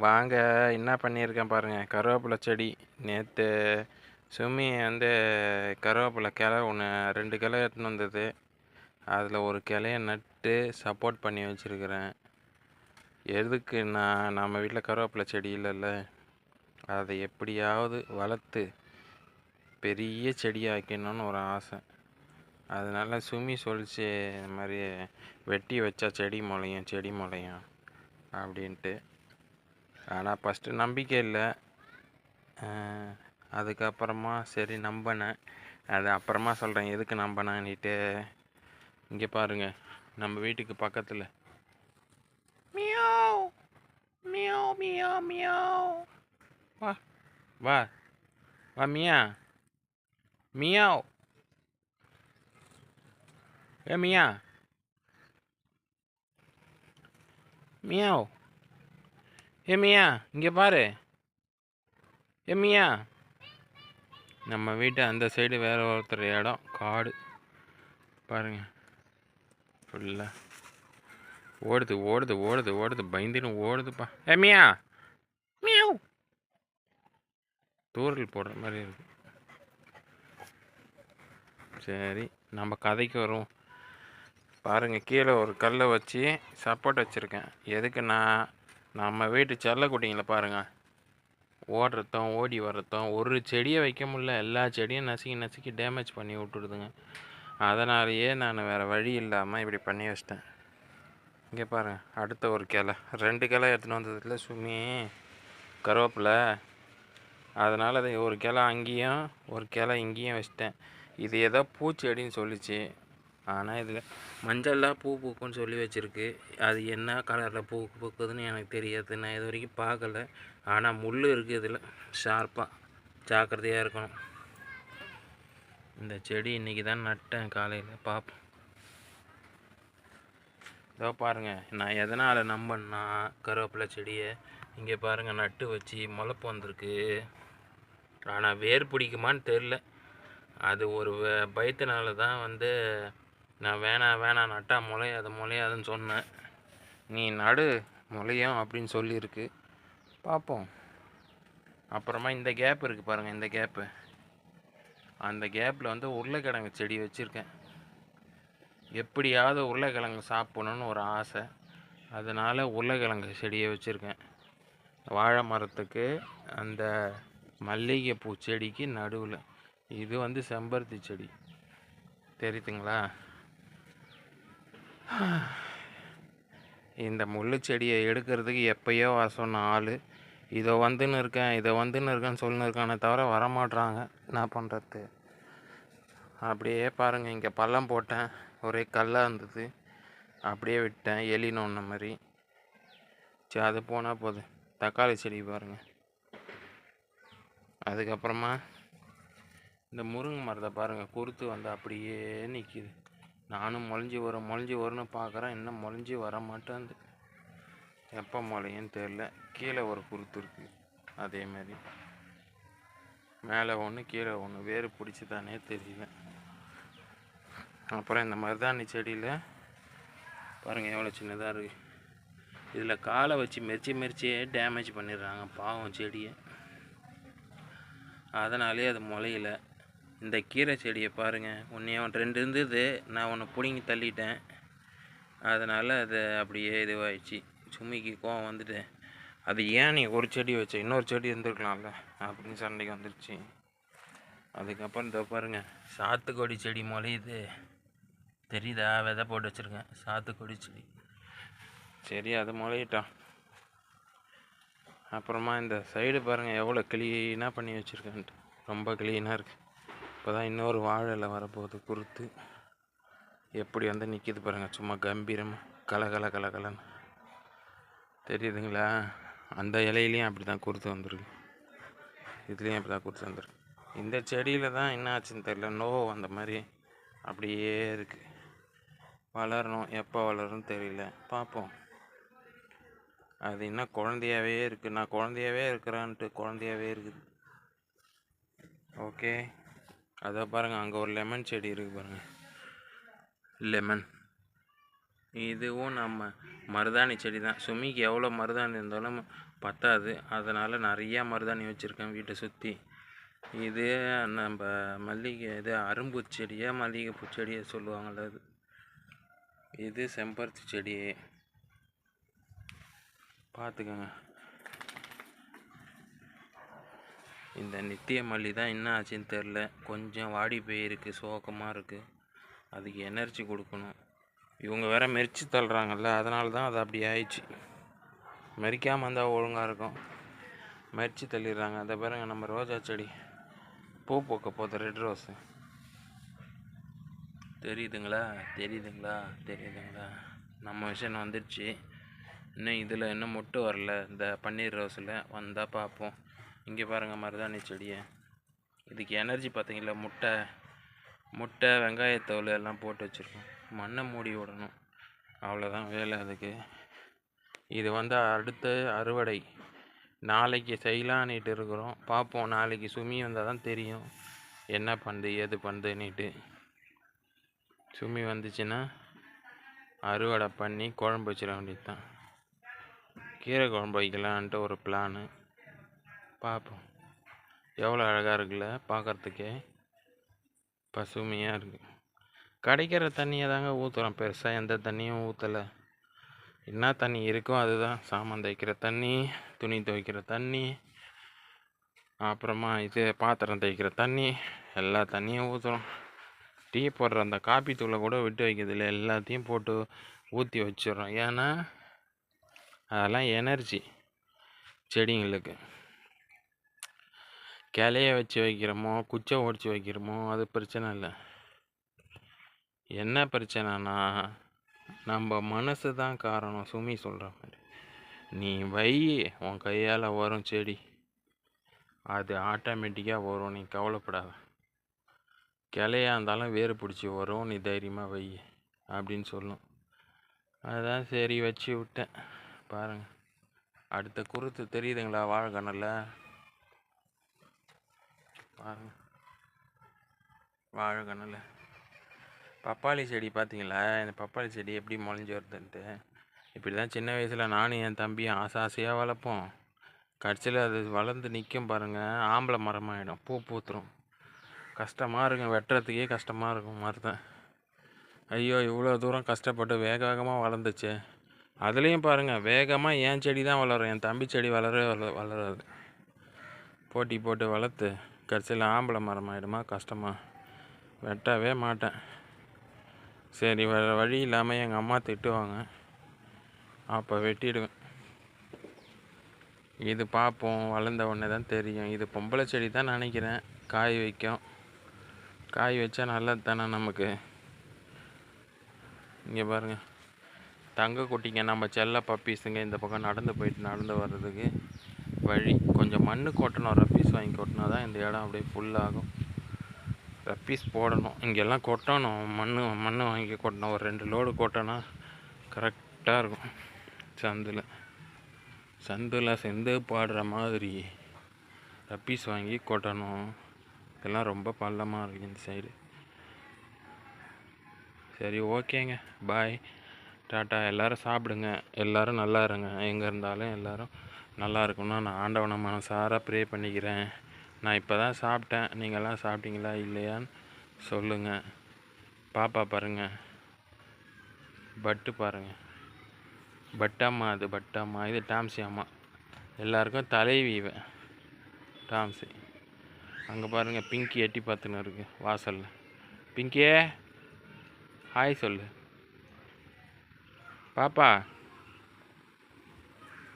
வாங்க என்ன பண்ணியிருக்கேன் பாருங்கள் கருவேப்பிலை செடி. நேற்று சுமி வந்து கருவேப்பிலை கிளை ஒன்று ரெண்டு கிளை எடுத்துன்னு வந்தது. அதில் ஒரு கிளைய நட்டு சப்போர்ட் பண்ணி வச்சுருக்கிறேன். எதுக்கு நான் நம்ம வீட்டில் கருவேப்பிலை செடி இல்லைல்ல. அதை எப்படியாவது வளர்த்து பெரிய செடி ஆக்கணும்னு ஒரு ஆசை. அதனால சுமி சொல்லிச்சு இந்த மாதிரி வெட்டி வச்சா செடி முளையும் செடி முளையும் அப்படின்ட்டு. ஆனால் ஃபஸ்ட்டு நம்பிக்கை இல்லை. அதுக்கப்புறமா சரி நம்பினேன். அது அப்புறமா சொல்கிறேன் எதுக்கு நம்பினேன்னுட்டு. இங்கே பாருங்க நம்ம வீட்டுக்கு பக்கத்தில். மியாவ்! மியாவ் மியா மியாவ்! வா வா. வா மியா. மியாவ்! ஏ மியா. மியாவ்! ஏ மியா இங்கே பாரு. ஏ மியா. நம்ம வீட்டு அந்த சைடு வேறு ஒருத்தர் இடம் காடு. பாருங்க. ஃபுல்லாக ஓடுது ஓடுது ஓடுது ஓடுது. பயந்துன்னு ஓடுதுப்பா. ஏ மியா. மியாவ் தூரல் போடுற மாதிரி இருக்கு. சரி நம்ம கதைக்கு வருவோம். பாருங்கள் கீழே ஒரு கல்லை வச்சு சப்போர்ட் வச்சுருக்கேன். எதுக்கு நான் நம்ம வீட்டு செல்லக்குட்டிங்களை பாருங்க. ஓடுறதும் ஓடி வர்றதும் ஒரு செடியை வைக்க முடியல. எல்லா செடியும் நசுக்கி நசுக்கி டேமேஜ் பண்ணி விட்டுடுதுங்க. அதனாலேயே நான் வேறு வழி இல்லாமல் இப்படி பண்ணி வச்சிட்டேன். இங்கே பாருங்கள் அடுத்த ஒரு கிளை. ரெண்டு கிளை எடுத்துன்னு வந்ததுல சுமி கருவேப்பிலை. அதனால் அதை ஒரு கிளை அங்கேயும் ஒரு கிளை இங்கேயும் வச்சிட்டேன். இது ஏதோ பூச்செடின்னு சொல்லிச்சு. ஆனால் இதில் மஞ்சள்லாம் பூ பூக்கும்னு சொல்லி வச்சுருக்கு. அது என்ன கலரில் பூ பூக்குதுன்னு எனக்கு தெரியாது. நான் இது வரைக்கும் பார்க்கல ஆனால் முள் இருக்குது இதில். ஷார்ப்பாக ஜாக்கிரதையாக இருக்கணும். இந்த செடி இன்றைக்கி தான் நட்டேன் காலையில். பார்ப்போம் இதோ பாருங்கள் நான் எதனால் நம்பன்னா கருவேப்பிலை செடியை இங்கே பாருங்கள் நட்டு வச்சு முளைப்பு வந்திருக்கு. ஆனால் வேர் பிடிக்குமான்னு தெரில அது ஒரு பயத்தினால தான் வந்து நான் வேணாம் வேணாம் நட்டா முளையாது முளையாதுன்னு சொன்னேன். நீ நடு முளையும் அப்படின்னு சொல்லியிருக்கு. பார்ப்போம் அப்புறமா இந்த கேப் இருக்குது பாருங்கள் இந்த கேப்பு அந்த கேப்பில் வந்து உருளைக்கிழங்கு செடி வச்சுருக்கேன். எப்படியாவது உருளைக்கிழங்கு சாப்பிடணுன்னு ஒரு ஆசை. அதனால் உருளைக்கிழங்கு செடியை வச்சுருக்கேன். வாழை மரத்துக்கு அந்த மல்லிகைப்பூ செடிக்கு நடுவில். இது வந்து செம்பருத்தி செடி. தெரியுதுங்களா? இந்த முள்ளு செடியை எடுக்கிறதுக்கு எப்பயோ வர சொன்ன ஆள் இதை வந்துன்னு இருக்கேன் இதை வந்துன்னு இருக்கேன்னு சொல்லுன்னு இருக்கானே தவிர வரமாட்றாங்க. என்ன பண்ணுறது அப்படியே பாருங்கள் இங்கே பள்ளம் போட்டேன். ஒரே கல்லாக இருந்தது. அப்படியே விட்டேன் எலி நோன்ன மாதிரி. சரி அது போனால் போதும் தக்காளி செடி பாருங்கள் அதுக்கப்புறமா இந்த முருங்கை மரத்தை பாருங்கள் குருத்து வந்து அப்படியே நிற்கிது நானும் முளைஞ்சி வரும் முளைஞ்சி வரும்னு பார்க்குறேன் இன்னும் முளைஞ்சி வர மாட்டேங்குது. எப்போ முளையுன்னு தெரில கீழே ஒரு குருத்து இருக்குது அதே மாதிரி. மேலே ஒன்று கீழே ஒன்று வேறு பிடிச்சி தானே தெரியல. அப்புறம் இந்த மருதாணி செடியில் பாருங்கள் எவ்வளோ சின்னதாக இருக்குது இதில் காலை வச்சு மெரிச்சு மெரிச்சியே டேமேஜ் பண்ணிடுறாங்க பாவம் செடியை. அதனாலே அது முளையல. இந்த கீரை செடியை பாருங்கள் ஒன்றே ஒன்று ரெண்டு இருந்தது. நான் ஒன்று பிடுங்கி தள்ளிட்டேன். அதனால் அது அப்படியே இதுவாகிடுச்சு சுமிக்கு கோவம் வந்துட்டு அது ஏன் நீ ஒரு செடி வச்ச? இன்னொரு செடி இருந்திருக்கலாம்ல. அப்படின்னு சண்டைக்கு வந்துருச்சு. அதுக்கப்புறம் இந்த பாருங்க. சாத்துக்கொடி செடி முளையுது. தெரியுதா? விதை போட்டு வச்சுருக்கேன். சாத்துக்கொடி செடி. சரி அது முளையிட்டான். அப்புறமா இந்த சைடு பாருங்கள் எவ்வளோ க்ளீனாக பண்ணி வச்சுருக்கேன்ட்டு. ரொம்ப க்ளீனாக இருக்குது இப்போ தான் இன்னொரு வாழை வரப்போகுது குருத்து. எப்படி வந்து நிற்கிது பாருங்கள் சும்மா கம்பீரமாக கலகல கலகலன்னு தெரியுதுங்களா? அந்த இலையிலையும் அப்படி தான் குறுத்து வந்திருக்கு. இதுலேயும் அப்படி தான் குறுத்து வந்திருக்கு. இந்த செடியில் தான் என்ன ஆச்சுன்னு தெரியல நோ அந்த மாதிரி அப்படியே இருக்குது வளரணும் எப்போ வளரும்னு தெரியல. பார்ப்போம் அது இன்னும் குழந்தையாவே இருக்குது நான் குழந்தையாவே இருக்கிறான்ட்டு குழந்தையாவே இருக்குது. ஓகே. அதை பாருங்கள் அங்கே ஒரு லெமன் செடி இருக்குது பாருங்கள் லெமன் இதுவும் நம்ம மருதாணி செடி தான் சுமிக்கு எவ்வளோ மருதாணி இருந்தாலும் பத்தாது. அதனால் நிறையா மருதாணி வச்சுருக்கேன் வீட்டை சுற்றி இது நம்ம மல்லிகை இது அரும்பு செடியா மல்லிகைப்பூ செடியை சொல்லுவாங்கள்ல அது. இது செம்பருத்தி செடி. பார்த்துக்கோங்க இந்த நித்திய மல்லி தான் என்ன ஆச்சுன்னு தெரில. கொஞ்சம் வாடி போயிருக்கு சோகமாக இருக்குது அதுக்கு எனர்ஜி கொடுக்கணும். இவங்க வேற மெரிச்சு தள்ளுறாங்கல்ல அதனால தான் அது அப்படி ஆயிடுச்சு. மெரிக்காமல் இருந்தால் ஒழுங்காக இருக்கும். மெரிச்சு தள்ளிடுறாங்க. அதை பாருங்க நம்ம ரோஜா செடி. பூ பூக்க போகுது ரெட் ரோஸு தெரியுதுங்களா? தெரியுதுங்களா? தெரியுதுங்களா? நம்ம விஷயம் வந்துடுச்சு. இன்னும் இதில் இன்னும் மொட்டு வரல. இந்த பன்னீர் ரோஸில் வந்தால் பார்ப்போம். இங்கே பாருங்கள் மருதாணி செடியை இதுக்கு எனர்ஜி பார்த்தீங்களா? முட்டை முட்டை வெங்காயத்தோல் எல்லாம் போட்டு வச்சுருக்கோம். மண்ணை மூடி விடணும். அவ்வளோதான் வேலை அதுக்கு. இது வந்து அடுத்த அறுவடை. நாளைக்கு செய்யலான்னுட்டு இருக்கிறோம். பார்ப்போம். நாளைக்கு சுமி வந்தால் தான் தெரியும். என்ன பண்ணுது ஏது பண்ணுதுன்னுட்டு சுமி வந்துச்சுன்னா அறுவடை பண்ணி குழம்பு வச்சிட வேண்டியது தான் கீரை குழம்பு வைக்கலான்ட்டு ஒரு பிளானு பார்ப்போம் எவ்வளோ அழகாக இருக்குல்ல பார்க்குறதுக்கே பசுமையாக இருக்குது கிடைக்கிற தண்ணியை தாங்க ஊற்றுறோம் பெருசாக எந்த தண்ணியும் ஊற்றலை என்ன தண்ணி இருக்கோ அதுதான். சாமான் தைக்கிற தண்ணி துணி துவைக்கிற தண்ணி அப்புறமா இது பாத்திரம் தேய்க்கிற தண்ணி எல்லா தண்ணியும் ஊற்றுறோம் டீ போடுற அந்த காப்பி தூளை கூட விட்டு வைக்கிறதில்ல எல்லாத்தையும் போட்டு ஊற்றி வச்சிடுறோம். ஏன்னா அதெல்லாம் எனர்ஜி செடிங்களுக்கு. கிளைய வச்சு வைக்கிறோமோ குச்சை ஒடிச்சு வைக்கிறோமோ அது பிரச்சனை இல்லை. என்ன பிரச்சனைனா நம்ம மனசு தான் காரணம். சுமி சொல்கிற மாதிரி. நீ வை உன் கையால் வரும் செடி. அது ஆட்டோமேட்டிக்காக வரும். நீ கவலைப்படாத. கிளையாக இருந்தாலும் வேறு பிடிச்சி வரும். நீ தைரியமாக வை அப்படின்னு சொல்லும். அதான் சரி வச்சு விட்டேன். பாருங்கள் அடுத்த குருத்து தெரியுதுங்களா வாழைக்கண்ணில்? பாருங்க. வாழைக்கண்ணில் பப்பாளி செடி பார்த்தீங்களா இந்த பப்பாளி செடி எப்படி முளைஞ்சி வருதுன்ட்டு. இப்படி தான் சின்ன வயசில் நானும் என் தம்பியும் ஆசை ஆசையாக வளர்ப்போம். கடைசியில் அது வளர்ந்து நிற்கும் பாருங்கள் ஆம்பளை மரமாயிடும். பூ பூத்துரும். கஷ்டமாக இருக்கும். வெட்டுறதுக்கே கஷ்டமாக இருக்கும் மரத்தை. ஐயோ இவ்வளோ தூரம் கஷ்டப்பட்டு வேக வேகமாக வளர்ந்துச்சு. அதுலேயும் பாருங்கள் வேகமாக என் செடி தான் வளரும். என் தம்பி செடி வளரவே வள வளராது. போட்டி போட்டு வளர்த்து கடைசியில் ஆம்பளை மரம் ஆகிடுமா கஷ்டமா. வெட்டவே மாட்டேன். சரி வேறு வழி இல்லாமல் எங்கள் அம்மா திட்டுவாங்க. அப்போ வெட்டிடுவேன். இது பார்ப்போம் வளர்ந்த உடனே தான் தெரியும். இது பொம்பளை செடி தான் நினைக்கிறேன். காய் வைக்கும். காய் வச்சா நல்லது தானே நமக்கு? இங்கே பாருங்கள் தங்க குட்டிங்க. நம்ம செல்ல பப்பீஸுங்க. இந்த பக்கம் நடந்து போயிட்டு நடந்து வர்றதுக்கு. வழி. கொஞ்சம் மண் கொட்டணும். ரப்பீஸ் வாங்கி கொட்டினா தான் இந்த இடம் அப்படியே ஃபுல்லாகும் ரப்பீஸ் போடணும். இங்கெல்லாம் கொட்டணும். மண் மண் வாங்கி கொட்டணும். ஒரு ரெண்டு லோடு கொட்டினா கரெக்டாக இருக்கும். சந்தில். சந்தில் செந்து பாடுற மாதிரி. ரப்பீஸ் வாங்கி கொட்டணும். இதெல்லாம் ரொம்ப பள்ளமாக இருக்குது இந்த சைடு சரி ஓகேங்க. பாய் டாட்டா எல்லோரும் சாப்பிடுங்க. எல்லோரும் நல்லா இருங்க. எங்கே இருந்தாலும் எல்லோரும் நல்லா இருக்கும்னா நான் ஆண்டவனை மனசார ப்ரே பண்ணிக்கிறேன். நான் இப்போ தான் சாப்பிட்டேன். நீங்கள்லாம் சாப்பிட்டீங்களா இல்லையான்னு சொல்லுங்கள் பாப்பா பாருங்கள் பட்டு பாருங்கள் பட்டம்மா அது பட்டம்மா. இது டாம்சி அம்மா. எல்லாருக்கும் தலைவி இவ டாம்சி. அங்கே பாருங்கள் பிங்கி எட்டி பார்த்துன்னு இருக்கு வாசலில். பிங்கியே ஹாய் சொல்லு. பாப்பா.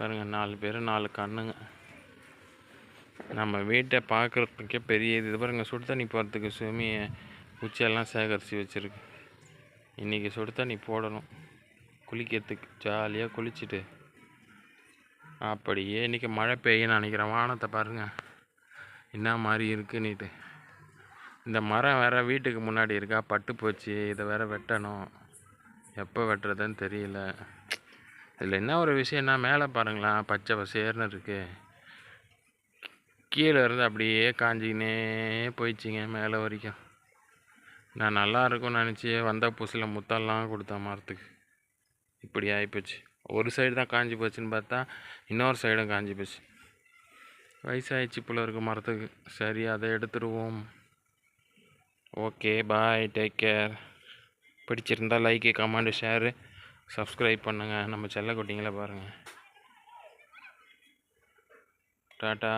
பாருங்கள் நாலு பேர் நாலு கண்ணுங்க. நம்ம வீட்டை பார்க்குறதுக்கே பெரிய இது. பாருங்கள் சுடு தண்ணி போகிறதுக்கு சுமியை குச்சியெல்லாம் சேகரித்து வச்சுருக்கு. இன்றைக்கி சுடு தண்ணி போடணும். குளிக்கிறதுக்கு ஜாலியாக குளிச்சுட்டு. அப்படியே இன்றைக்கி மழை பெய்யுன்னு நினைக்கிறேன். வானத்தை பாருங்கள் என்ன மாதிரி இருக்குன்னுட்டு. இந்த மரம் வேறு வீட்டுக்கு முன்னாடி இருக்கா? பட்டு போச்சு இதை வேறு வெட்டணும். எப்போ வெட்டுறதுன்னு தெரியல. இதில் என்ன ஒரு விஷயம்னா மேலே பாருங்களேன் பச்சை பசேர்னு இருக்குது கீழே இருந்து அப்படியே காஞ்சிக்கினே போயிடுச்சிங்க மேலே வரைக்கும். நான் நல்லா இருக்கும்னு நினச்சி வந்த புதுசில் முத்தெல்லாம் கொடுத்தேன் மரத்துக்கு. இப்படி ஆகிப்போச்சு ஒரு சைடு தான் காஞ்சி போச்சுன்னு பார்த்தா இன்னொரு சைடும் காஞ்சி போச்சு. வயசாகிடுச்சு போல இருக்கு மரத்துக்கு. சரி அதை எடுத்துருவோம். ஓகே பாய் டேக் கேர் பிடிச்சிருந்தா லைக்கு கமெண்ட் ஷேரு சப்ஸ்கிரைப் பண்ணுங்கள் நம்ம செல்ல குட்டிங்களை பாருங்கள் டாட்டா.